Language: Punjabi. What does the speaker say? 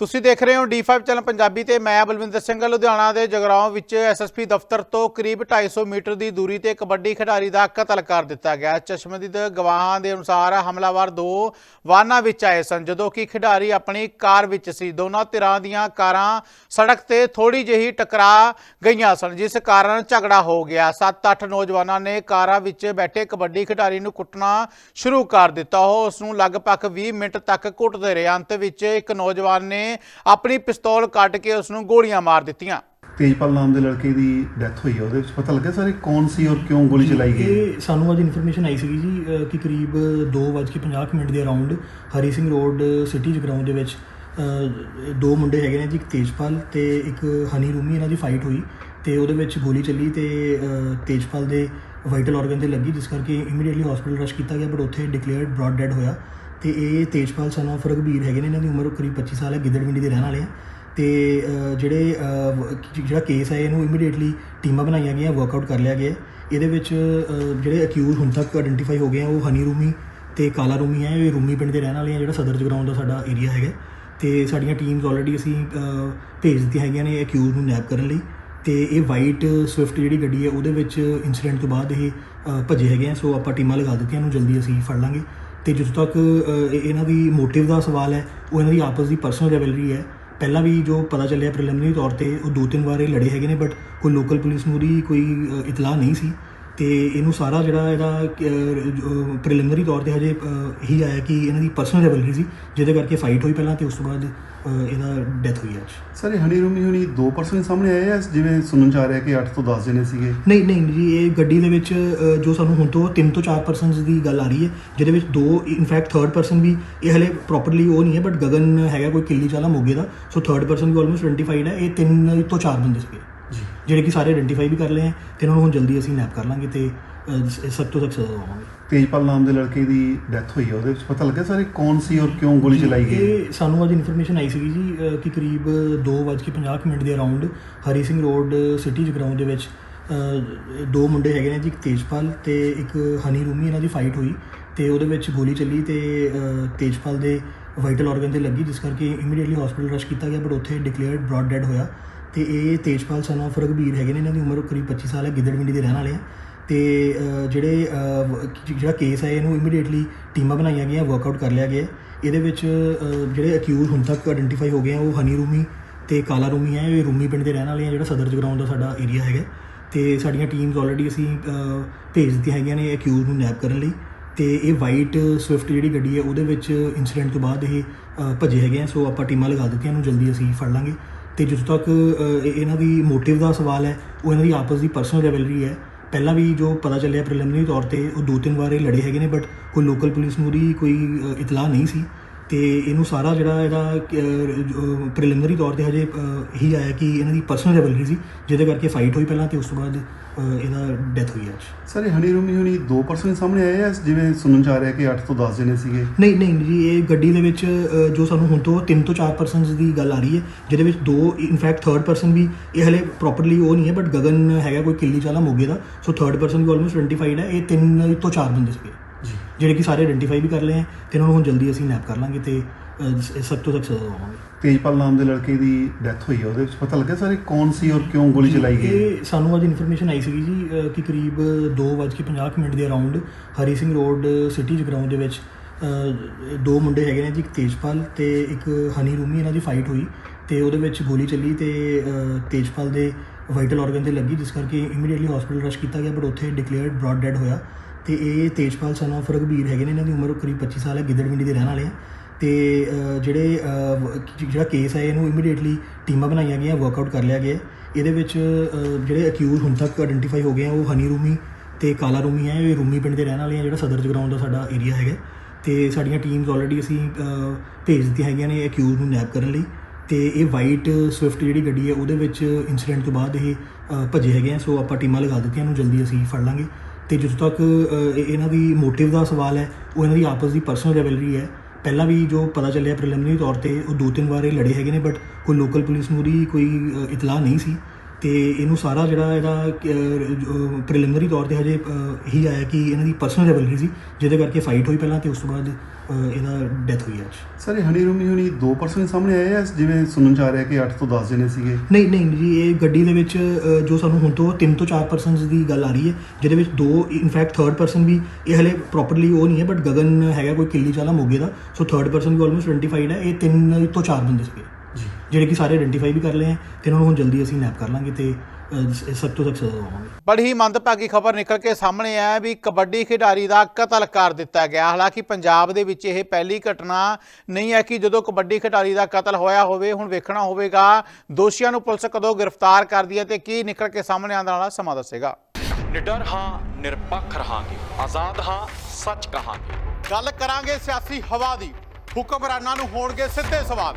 ਤੁਸੀਂ ਦੇਖ ਰਹੇ ਹੋ D5 ਚੈਨਲ ਪੰਜਾਬੀ ਤੇ ਮੈਂ ਬਲਵਿੰਦਰ ਸਿੰਘ, ਲੁਧਿਆਣਾ ਦੇ ਜਗਰਾਉਂ ਵਿੱਚ ਐਸਐਸਪੀ ਦਫ਼ਤਰ ਤੋਂ ਕਰੀਬ 250 ਮੀਟਰ ਦੀ ਦੂਰੀ ਤੇ ਕਬੱਡੀ ਖਿਡਾਰੀ ਦਾ ਕਤਲ ਕਰ ਦਿੱਤਾ ਗਿਆ। ਚਸ਼ਮਦੀਦ ਗਵਾਹਾਂ ਦੇ ਅਨੁਸਾਰ ਹਮਲਾਵਰ ਦੋ ਵਾਹਨਾਂ ਵਿੱਚ ਆਏ ਸਨ, ਜਦੋਂ ਕਿ ਖਿਡਾਰੀ ਆਪਣੀ ਕਾਰ ਵਿੱਚ ਸੀ। ਦੋਨਾਂ ਧਿਰਾਂ ਦੀਆਂ ਕਾਰਾਂ ਸੜਕ ਤੇ ਥੋੜੀ ਜਿਹੀ ਟਕਰਾ ਗਈਆਂ ਸਨ, ਜਿਸ ਕਾਰਨ ਝਗੜਾ ਹੋ ਗਿਆ। 7-8 ਨੌਜਵਾਨਾਂ ਨੇ ਕਾਰਾਂ ਵਿੱਚ ਬੈਠੇ ਕਬੱਡੀ ਖਿਡਾਰੀ ਨੂੰ ਕੁੱਟਣਾ ਸ਼ੁਰੂ ਕਰ ਦਿੱਤਾ। ਉਹ ਉਸ ਨੂੰ ਲਗਭਗ 20 ਮਿੰਟ ਤੱਕ ਕੁੱਟਦੇ ਰਹੇ। ਅੰਤ ਵਿੱਚ ਇੱਕ ਨੌਜਵਾਨ ਨੇ ਆਪਣੀ ਪਿਸਤੌਲ ਕੱਢ ਕੇ ਉਸ ਨੂੰ ਗੋਲੀਆਂ ਮਾਰ ਦਿੱਤੀਆਂ। ਤੇਜਪਾਲ ਨਾਮ ਦੇ ਲੜਕੇ ਦੀ ਡੈਥ ਹੋਈ ਹੈ ਉਹਦੇ ਵਿੱਚ ਪਤਾ ਲੱਗਿਆ ਸਰ ਇਹ ਕੌਣ ਸੀ ਔਰ ਕਿਉਂ ਗੋਲੀ ਚਲਾਈ ਗਈ? ਇਹ ਸਾਨੂੰ ਅੱਜ ਇਨਫੋਰਮੇਸ਼ਨ ਆਈ ਸੀਗੀ ਜੀ ਕਿ ਕਰੀਬ 2:50 ਮਿੰਟ ਦੇ around Hari Singh road city Jagraon ਦੇ ਵਿੱਚ ਦੋ ਮੁੰਡੇ ਹੈਗੇ ਨੇ ਜੀ ਇੱਕ ਤੇਜਪਾਲ ਤੇ ਇੱਕ ਹਨੀ ਰੂਮੀ ਇਹਨਾਂ ਦੀ ਫਾਈਟ ਹੋਈ ਤੇ ਉਹਦੇ ਵਿੱਚ ਗੋਲੀ ਚੱਲੀ ਤੇ ਤੇਜਪਾਲ ਦੇ ਵਾਈਟਲ ਆਰਗਨ ਤੇ ਲੱਗੀ ਜਿਸ ਕਰਕੇ ਇਮੀਡੀਏਟਲੀ ਹਸਪੀਟਲ ਰਸ਼ ਕੀਤਾ ਗਿਆ ਬਟ ਉੱਥੇ ਡਿਕਲੇਅਰਡ ਬ੍ਰੌਡ ਡੈਡ ਹੋਇਆ। ਤੇ ਇਹ ਤੇਜਪਾਲ ਸਨ ਆਫ ਰਘਬੀਰ ਹੈਗੇ ਨੇ ਇਹਨਾਂ ਦੀ ਉਮਰ ਕਰੀਬ 25 ਸਾਲ ਹੈ ਗਿੱਦੜਵਿੰਡੀ ਦੇ ਰਹਿਣ ਵਾਲੇ ਆ। ਤੇ ਜਿਹੜੇ ਜਿਹੜਾ ਕੇਸ ਹੈ ਇਹਨੂੰ ਇਮੀਡੀਏਟਲੀ ਟੀਮਾਂ ਬਣਾਈਆਂ ਗਈਆਂ ਵਰਕਆਊਟ ਕਰ ਲਿਆ ਗਿਆ। ਇਹਦੇ ਵਿੱਚ ਜਿਹੜੇ ਅਕਿਊਜ਼ ਹੁਣ ਤੱਕ ਆਇਡੈਂਟੀਫਾਈ ਹੋ ਗਏ ਆ ਉਹ ਹਨੀ ਰੂਮੀ ਤੇ ਕਾਲਾ ਰੂਮੀ ਹੈ ਇਹ ਰੂਮੀ ਪਿੰਡ ਦੇ ਰਹਿਣ ਵਾਲੇ ਆ ਜਿਹੜਾ ਸਦਰ ਜਗਰਾਉਂ ਦਾ ਸਾਡਾ ਏਰੀਆ ਹੈਗਾ। ਤੇ ਸਾਡੀਆਂ ਟੀਮਸ ਆਲਰੇਡੀ ਅਸੀਂ ਭੇਜ ਦਿੱਤੀਆਂ ਹੈਗੀਆਂ ਨੇ ਅਕਿਊਜ਼ ਨੂੰ ਨੈਪ ਕਰਨ ਲਈ। ਤੇ ਇਹ ਵਾਈਟ ਸਵਿਫਟ ਜਿਹੜੀ ਗੱਡੀ ਹੈ ਉਹਦੇ ਵਿੱਚ ਇਨਸੀਡੈਂਟ ਤੋਂ ਬਾਅਦ ਇਹ ਅਹ, ਭੱਜੇ ਹੈਗੇ ਆ ਸੋ ਆਪਾਂ ਟੀਮਾਂ ਲਗਾ ਦਿੱਤੀਆਂ ਨੂੰ ਜਲਦੀ ਅਸੀਂ ਫੜ ਲਾਂਗੇ। ਤੇ ਜਿੱਥੋਂ ਤੱਕ ਇਹਨਾਂ ਦੀ ਮੋਟਿਵ ਦਾ ਸਵਾਲ ਹੈ, ਉਹ ਇਹਨਾਂ ਦੀ ਆਪਸ ਦੀ ਪਰਸਨਲ ਰੈਵਲਰੀ ਹੈ। ਪਹਿਲਾਂ ਵੀ ਜੋ ਪਤਾ ਚੱਲਿਆ ਪ੍ਰੀਲਿਮਿਨਰੀ ਤੌਰ ਤੇ, ਉਹ ਦੋ ਤਿੰਨ ਵਾਰ ਇਹ ਲੜੇ ਹੈਗੇ ਨੇ ਬਟ ਕੋਈ ਲੋਕਲ ਪੁਲਿਸ ਨੂੰ ਦੀ ਕੋਈ ਇਤਲਾਹ ਨਹੀਂ ਸੀ। ਤੇ ਇਹਨੂੰ ਸਾਰਾ ਜਿਹੜਾ ਇਹਦਾ ਪ੍ਰੀਲਿਮਿਨਰੀ ਤੌਰ ਤੇ ਹਜੇ ਇਹੀ ਆਇਆ ਕਿ ਇਹਨਾਂ ਦੀ ਪਰਸਨਲ ਰਿਵੈਲਰੀ ਸੀ ਜਿਹਦੇ ਕਰਕੇ ਫਾਈਟ ਹੋਈ ਪਹਿਲਾਂ ਤੇ ਉਸ ਤੋਂ ਬਾਅਦ ਇਹਦਾ ਡੈਥ ਹੋਈ ਅੱਜ। ਸਰ ਇਹ ਹਨੀ ਰੂਮੀ ਹੁਣੀ ਦੋ ਪਰਸਨ ਸਾਹਮਣੇ ਆਏ ਆ ਜਿਵੇਂ ਸੁਣਨ ਚ ਆ ਰਿਹਾ ਕਿ 8 ਤੋਂ 10 ਜਣੇ ਸੀਗੇ? ਨਹੀਂ ਨਹੀਂ ਜੀ ਇਹ ਗੱਡੀ ਦੇ ਵਿੱਚ ਜੋ ਸਾਨੂੰ ਹੁਣ ਤੋਂ 3 ਤੋਂ 4 ਪਰਸਨਸ ਦੀ ਗੱਲ ਆ ਰਹੀ ਹੈ ਜਿਹਦੇ ਵਿੱਚ ਦੋ ਇਨਫੈਕਟ ਥਰਡ ਪਰਸਨ ਵੀ ਇਹ ਹਲੇ ਪ੍ਰੋਪਰਲੀ ਉਹ ਨਹੀਂ ਹੈ ਬਟ ਗਗਨ ਹੈਗਾ ਕੋਈ ਕਿੱਲੀ ਚਾਲਾ ਮੋਗੇ ਦਾ ਸੋ ਥਰਡ ਪਰਸਨ ਵੀ ਆਲਮੋਸਟ ਆਇਡੈਂਟੀਫਾਈਡ ਹੈ ਇਹ ਤਿੰਨ ਤੋਂ ਚਾਰ ਬੰਦੇ ਸੀਗੇ। ਜੀ ਜਿਹੜੇ ਕਿ ਸਾਰੇ ਆਇਡੈਂਟੀਫਾਈ ਵੀ ਕਰ ਲਏ ਹੈ ਤੇ ਇਹਨਾਂ ਨੂੰ ਹੁਣ ਜਲਦੀ ਅਸੀਂ ਨੈਪ ਕਰ ਲਾਂਗੇ ਤੇ ਸਖਤ ਤੋਂ ਸਖਤ ਸਜ਼ਾ ਦਵਾਵਾਂਗੇ ਤੇਜਪਾਲ ਨਾਮ ਦੇ ਲੜਕੇ ਦੀ ਡੈਥ ਹੋਈ ਹੈ ਉਹਦੇ ਵਿੱਚ ਪਤਾ ਲੱਗਿਆ ਸਰ ਕੌਣ ਸੀ ਔਰ ਕਿਉਂ ਗੋਲੀ ਚਲਾਈ ਗਈ? ਇਹ ਸਾਨੂੰ ਅੱਜ ਇਨਫੋਰਮੇਸ਼ਨ ਆਈ ਸੀਗੀ ਜੀ ਕਿ ਕਰੀਬ 2:50 ਮਿੰਟ ਦੇ around Hari Singh road city Jagraon ਦੇ ਵਿੱਚ ਦੋ ਮੁੰਡੇ ਹੈਗੇ ਨੇ ਜੀ ਇੱਕ ਤੇਜਪਾਲ ਤੇ ਇੱਕ ਹਨੀ ਰੂਮੀ ਇਹਨਾਂ ਦੀ ਫਾਈਟ ਹੋਈ ਤੇ ਉਹਦੇ ਵਿੱਚ ਗੋਲੀ ਚੱਲੀ ਤੇ ਤੇਜਪਾਲ ਦੇ ਵਾਈਟਲ ਆਰਗਨ ਤੇ ਲੱਗੀ ਜਿਸ ਕਰਕੇ ਇਮੀਡੀਏਟਲੀ ਹਸਪੀਟਲ ਰਸ਼ ਕੀਤਾ ਗਿਆ ਬਟ ਉੱਥੇ ਡਿਕਲੇਅਰਡ ਬ੍ਰੌਡ ਡੈਡ ਹੋਇਆ। ਤੇ ਇਹ ਤੇਜਪਾਲ ਸਨ ਆਫ ਰਘਬੀਰ ਹੈਗੇ ਨੇ ਇਹਨਾਂ ਦੀ ਉਮਰ ਕਰੀਬ 25 ਸਾਲ ਹੈ ਗਿੱਦੜਵਿੰਡੀ ਦੇ ਰਹਿਣ ਵਾਲੇ ਆ। ਤੇ ਜਿਹੜੇ ਜਿਹੜਾ ਕੇਸ ਹੈ ਇਹਨੂੰ ਇਮੀਡੀਏਟਲੀ ਟੀਮਾਂ ਬਣਾਈਆਂ ਗਈਆਂ ਵਰਕਆਊਟ ਕਰ ਲਿਆ ਗਿਆ। ਇਹਦੇ ਵਿੱਚ ਜਿਹੜੇ ਅਕਿਊਜ਼ ਹੁਣ ਤੱਕ ਆਇਡੈਂਟੀਫਾਈ ਹੋ ਗਏ ਆ ਉਹ ਹਨੀ ਰੂਮੀ ਤੇ ਕਾਲਾ ਰੂਮੀ ਹੈ ਇਹ ਰੂਮੀ ਪਿੰਡ ਦੇ ਰਹਿਣ ਵਾਲੇ ਆ ਜਿਹੜਾ ਸਦਰ ਜਗਰਾਉਂ ਦਾ ਸਾਡਾ ਏਰੀਆ ਹੈਗਾ। ਤੇ ਸਾਡੀਆਂ ਟੀਮਸ ਆਲਰੇਡੀ ਅਸੀਂ ਭੇਜ ਦਿੱਤੀਆਂ ਹੈਗੀਆਂ ਨੇ ਅਕਿਊਜ਼ ਨੂੰ ਨੈਪ ਕਰਨ ਲਈ। ਤੇ ਇਹ ਵਾਈਟ ਸਵਿਫਟ ਜਿਹੜੀ ਗੱਡੀ ਹੈ ਉਹਦੇ ਵਿੱਚ ਇਨਸੀਡੈਂਟ ਤੋਂ ਬਾਅਦ ਇਹ ਅਹ, ਭੱਜੇ ਹੈਗੇ ਆ ਸੋ ਆਪਾਂ ਟੀਮਾਂ ਲਗਾ ਦਿੱਤੀਆਂ ਨੂੰ ਜਲਦੀ ਅਸੀਂ ਫੜ ਲਾਂਗੇ। ਤੇ ਜਿੱਥੋਂ ਤੱਕ ਇਹਨਾਂ ਦੀ ਮੋਟਿਵ ਦਾ ਸਵਾਲ ਹੈ, ਉਹ ਇਹਨਾਂ ਦੀ ਆਪਸ ਦੀ ਪਰਸਨਲ ਰਿਵੈਲਰੀ ਹੈ। ਪਹਿਲਾਂ ਵੀ ਜੋ ਪਤਾ ਚੱਲਿਆ ਪ੍ਰੀਲਿਮਿਨਰੀ ਤੌਰ ਤੇ, ਉਹ ਦੋ ਤਿੰਨ ਵਾਰ ਇਹ ਲੜੇ ਹੈਗੇ ਨੇ ਬਟ ਕੋਈ ਲੋਕਲ ਪੁਲਿਸ ਨੂੰ ਦੀ ਕੋਈ ਇਤਲਾਹ ਨਹੀਂ ਸੀ। ਤੇ ਇਹਨੂੰ ਸਾਰਾ ਜਿਹੜਾ ਇਹਦਾ ਪ੍ਰੀਲਿਮਿਨਰੀ ਤੌਰ ਤੇ ਹਜੇ ਇਹੀ ਆਇਆ ਕਿ ਇਹਨਾਂ ਦੀ ਪਰਸਨਲ ਰਿਵੈਲਰੀ ਸੀ ਜਿਹਦੇ ਕਰਕੇ ਫਾਈਟ ਹੋਈ ਪਹਿਲਾਂ ਤੇ ਉਸ ਤੋਂ ਬਾਅਦ ਇਹਦਾ ਡੈਥ ਹੋਈ ਅੱਜ। ਸਰ ਇਹ ਹਨੀ ਰੂਮੀ ਹੁਣੀ ਦੋ ਪਰਸਨ ਸਾਹਮਣੇ ਆਏ ਆ ਜਿਵੇਂ ਸੁਣਨ ਚ ਆ ਰਿਹਾ ਕਿ 8 ਤੋਂ 10 ਜਣੇ ਸੀਗੇ? ਨਹੀਂ ਨਹੀਂ ਜੀ ਇਹ ਗੱਡੀ ਦੇ ਵਿੱਚ ਜੋ ਸਾਨੂੰ ਹੁਣ ਤੋਂ 3 ਤੋਂ 4 ਪਰਸਨਸ ਦੀ ਗੱਲ ਆ ਰਹੀ ਹੈ ਜਿਹਦੇ ਵਿੱਚ ਦੋ ਇਨਫੈਕਟ ਥਰਡ ਪਰਸਨ ਵੀ ਇਹ ਹਲੇ ਪ੍ਰੋਪਰਲੀ ਉਹ ਨਹੀਂ ਹੈ ਬਟ ਗਗਨ ਹੈਗਾ ਕੋਈ ਕਿੱਲੀ ਚਾਲਾ ਮੋਗੇ ਦਾ ਸੋ ਥਰਡ ਪਰਸਨ ਵੀ ਆਲਮੋਸਟ ਆਇਡੈਂਟੀਫਾਈਡ ਹੈ ਇਹ ਤਿੰਨ ਤੋਂ ਚਾਰ ਬੰਦੇ ਸੀਗੇ। ਜਿਹੜੇ ਕਿ ਸਾਰੇ ਆਇਡੈਂਟੀਫਾਈ ਵੀ ਕਰ ਲਏ ਹੈ ਤੇ ਇਹਨਾਂ ਨੂੰ ਹੁਣ ਜਲਦੀ ਅਸੀਂ ਨੈਪ ਕਰ ਲਾਂਗੇ ਤੇ ਸਖਤ ਤੋਂ ਸਖਤ ਸਜ਼ਾ ਦਵਾਵਾਂਗੇ ਤੇਜਪਾਲ ਨਾਮ ਦੇ ਲੜਕੇ ਦੀ ਡੈਥ ਹੋਈ ਹੈ ਉਹਦੇ ਵਿੱਚ ਪਤਾ ਲੱਗਿਆ ਸਰ ਕੌਣ ਸੀ ਔਰ ਕਿਉਂ ਗੋਲੀ ਚਲਾਈ ਗਈ? ਇਹ ਸਾਨੂੰ ਅੱਜ ਇਨਫੋਰਮੇਸ਼ਨ ਆਈ ਸੀਗੀ ਜੀ ਕਿ ਕਰੀਬ 2:50 ਮਿੰਟ ਦੇ around Hari Singh road city Jagraon ਦੇ ਵਿੱਚ ਦੋ ਮੁੰਡੇ ਹੈਗੇ ਨੇ ਜੀ ਇੱਕ ਤੇਜਪਾਲ ਤੇ ਇੱਕ ਹਨੀ ਰੂਮੀ ਇਹਨਾਂ ਦੀ ਫਾਈਟ ਹੋਈ ਤੇ ਉਹਦੇ ਵਿੱਚ ਗੋਲੀ ਚੱਲੀ ਤੇ ਤੇਜਪਾਲ ਦੇ ਵਾਈਟਲ ਆਰਗਨ ਤੇ ਲੱਗੀ ਜਿਸ ਕਰਕੇ ਇਮੀਡੀਏਟਲੀ ਹਸਪੀਟਲ ਰਸ਼ ਕੀਤਾ ਗਿਆ ਬਟ ਉੱਥੇ ਡਿਕਲੇਅਰਡ ਬ੍ਰੌਡ ਡੈਡ ਹੋਇਆ। ਤੇ ਇਹ ਤੇਜਪਾਲ ਸਨ ਆਫ ਰਘਬੀਰ ਹੈਗੇ ਨੇ ਇਹਨਾਂ ਦੀ ਉਮਰ ਕਰੀਬ 25 ਸਾਲ ਹੈ ਗਿੱਦੜਵਿੰਡੀ ਦੇ ਰਹਿਣ ਵਾਲੇ ਆ। ਤੇ ਜਿਹੜੇ ਜਿਹੜਾ ਕੇਸ ਹੈ ਇਹਨੂੰ ਇਮੀਡੀਏਟਲੀ ਟੀਮਾਂ ਬਣਾਈਆਂ ਗਈਆਂ ਵਰਕਆਊਟ ਕਰ ਲਿਆ ਗਿਆ। ਇਹਦੇ ਵਿੱਚ ਜਿਹੜੇ ਅਕਿਊਜ਼ ਹੁਣ ਤੱਕ ਆਇਡੈਂਟੀਫਾਈ ਹੋ ਗਏ ਆ ਉਹ ਹਨੀ ਰੂਮੀ ਤੇ ਕਾਲਾ ਰੂਮੀ ਹੈ ਇਹ ਰੂਮੀ ਪਿੰਡ ਦੇ ਰਹਿਣ ਵਾਲੇ ਆ ਜਿਹੜਾ ਸਦਰ ਜਗਰਾਉਂ ਦਾ ਸਾਡਾ ਏਰੀਆ ਹੈਗਾ। ਤੇ ਸਾਡੀਆਂ ਟੀਮਸ ਆਲਰੇਡੀ ਅਸੀਂ ਭੇਜ ਦਿੱਤੀਆਂ ਹੈਗੀਆਂ ਨੇ ਅਕਿਊਜ਼ ਨੂੰ ਨੈਪ ਕਰਨ ਲਈ। ਤੇ ਇਹ ਵਾਈਟ ਸਵਿਫਟ ਜਿਹੜੀ ਗੱਡੀ ਹੈ ਉਹਦੇ ਵਿੱਚ ਇਨਸੀਡੈਂਟ ਤੋਂ ਬਾਅਦ ਇਹ ਅਹ, ਭੱਜੇ ਹੈਗੇ ਆ ਸੋ ਆਪਾਂ ਟੀਮਾਂ ਲਗਾ ਦਿੱਤੀਆਂ ਇਹਨੂੰ ਜਲਦੀ ਅਸੀਂ ਫੜ ਲਾਂਗੇ। ਤੇ ਜਿੱਥੋਂ ਤੱਕ ਇਹਨਾਂ ਦੀ ਮੋਟਿਵ ਦਾ ਸਵਾਲ ਹੈ, ਉਹ ਇਹਨਾਂ ਦੀ ਆਪਸ ਦੀ ਪਰਸਨਲ ਰਿਵੈਲਰੀ ਹੈ। ਪਹਿਲਾਂ ਵੀ ਜੋ ਪਤਾ ਚੱਲਿਆ ਪ੍ਰੀਲਿਮਿਨਰੀ ਤੌਰ ਤੇ, ਉਹ ਦੋ ਤਿੰਨ ਵਾਰ ਇਹ ਲੜੇ ਹੈਗੇ ਨੇ ਬਟ ਕੋਈ ਲੋਕਲ ਪੁਲਿਸ ਨੂੰ ਦੀ ਕੋਈ ਇਤਲਾਹ ਨਹੀਂ ਸੀ। ਤੇ ਇਹਨੂੰ ਸਾਰਾ ਜਿਹੜਾ ਇਹਦਾ ਪ੍ਰੀਲਿਮਿਨਰੀ ਤੌਰ ਤੇ ਹਜੇ ਇਹੀ ਆਇਆ ਕਿ ਇਹਨਾਂ ਦੀ ਪਰਸਨਲ ਰਿਵਲਰੀ ਸੀ ਜਿਹਦੇ ਕਰਕੇ ਫਾਈਟ ਹੋਈ ਪਹਿਲਾਂ ਤੇ ਉਸ ਤੋਂ ਬਾਅਦ ਇਹਦਾ ਡੈਥ ਹੋਈ ਅੱਜ। ਸਰ ਇਹ ਹਨੀ ਰੂਮੀ ਹੁਣੀ ਦੋ ਪਰਸਨ ਸਾਹਮਣੇ ਆਏ ਆ ਜਿਵੇਂ ਸੁਣਨ ਚ ਆ ਰਿਹਾ ਕਿ 8 ਤੋਂ 10 ਜਣੇ ਸੀਗੇ? ਨਹੀਂ ਨਹੀਂ ਜੀ ਇਹ ਗੱਡੀ ਦੇ ਵਿੱਚ ਜੋ ਸਾਨੂੰ ਹੁਣ ਤੋਂ 3 ਤੋਂ 4 ਪਰਸਨਸ ਦੀ ਗੱਲ ਆ ਰਹੀ ਹੈ ਜਿਹਦੇ ਵਿੱਚ ਦੋ ਇਨਫੈਕਟ ਥਰਡ ਪਰਸਨ ਵੀ ਇਹ ਹਲੇ ਪ੍ਰੋਪਰਲੀ ਉਹ ਨਹੀਂ ਹੈ ਬਟ ਗਗਨ ਹੈਗਾ ਕੋਈ ਕਿੱਲੀ ਚਾਲਾ ਮੋਗੇ ਦਾ ਸੋ ਥਰਡ ਪਰਸਨ ਵੀ ਆਲਮੋਸਟ ਆਇਡੈਂਟੀਫਾਈਡ ਹੈ ਇਹ ਤਿੰਨ ਤੋਂ ਚਾਰ ਬੰਦੇ ਸੀਗੇ। ਜਿਹੜੇ ਕਿ ਸਾਰੇ ਆਇਡੈਂਟੀਫਾਈ ਵੀ ਕਰ ਲਏ ਹੈ ਤੇ ਇਹਨਾਂ ਨੂੰ ਹੁਣ ਜਲਦੀ ਅਸੀਂ ਨੈਪ ਕਰ ਲਾਂਗੇ ਤੇ ਸਖਤ ਤੋਂ ਸਖਤ ਦਵਾਵਾਂਗੇ ਬੜੀ ਹੀ ਮੰਦਭਾਗੀ ਖਬਰ ਨਿਕਲ ਕੇ ਸਾਹਮਣੇ ਆਇਆ ਵੀ ਕਬੱਡੀ ਖਿਡਾਰੀ ਦਾ ਕਤਲ ਕਰ ਦਿੱਤਾ ਗਿਆ। ਹਾਲਾਂਕਿ ਪੰਜਾਬ ਦੇ ਵਿੱਚ ਇਹ ਪਹਿਲੀ ਘਟਨਾ ਨਹੀਂ ਹੈ ਕਿ ਜਦੋਂ ਕਬੱਡੀ ਖਿਡਾਰੀ ਦਾ ਕਤਲ ਹੋਇਆ ਹੋਵੇ ਹੁਣ ਵੇਖਣਾ ਹੋਵੇਗਾ। ਦੋਸ਼ੀਆਂ ਨੂੰ ਪੁਲਿਸ ਕਦੋਂ ਗ੍ਰਿਫਤਾਰ ਕਰਦੀ ਹੈ ਤੇ ਕੀ ਨਿਕਲ ਕੇ ਸਾਹਮਣੇ ਆਉਣ ਵਾਲਾ ਸਮਾਂ ਦੱਸੇਗਾ। ਨਿਡਰ ਹਾਂ ਨਿਰਪੱਖ ਰਹਾਂਗੇ। ਆਜ਼ਾਦ ਹਾਂ ਸੱਚ ਕਹਾਂਗੇ। ਗੱਲ ਕਰਾਂਗੇ ਸਿਆਸੀ ਹਵਾ ਦੀ। ਹੁਕਮਰਾਨਾਂ ਨੂੰ ਹੋਣਗੇ ਸਿੱਧੇ ਸਵਾਲ।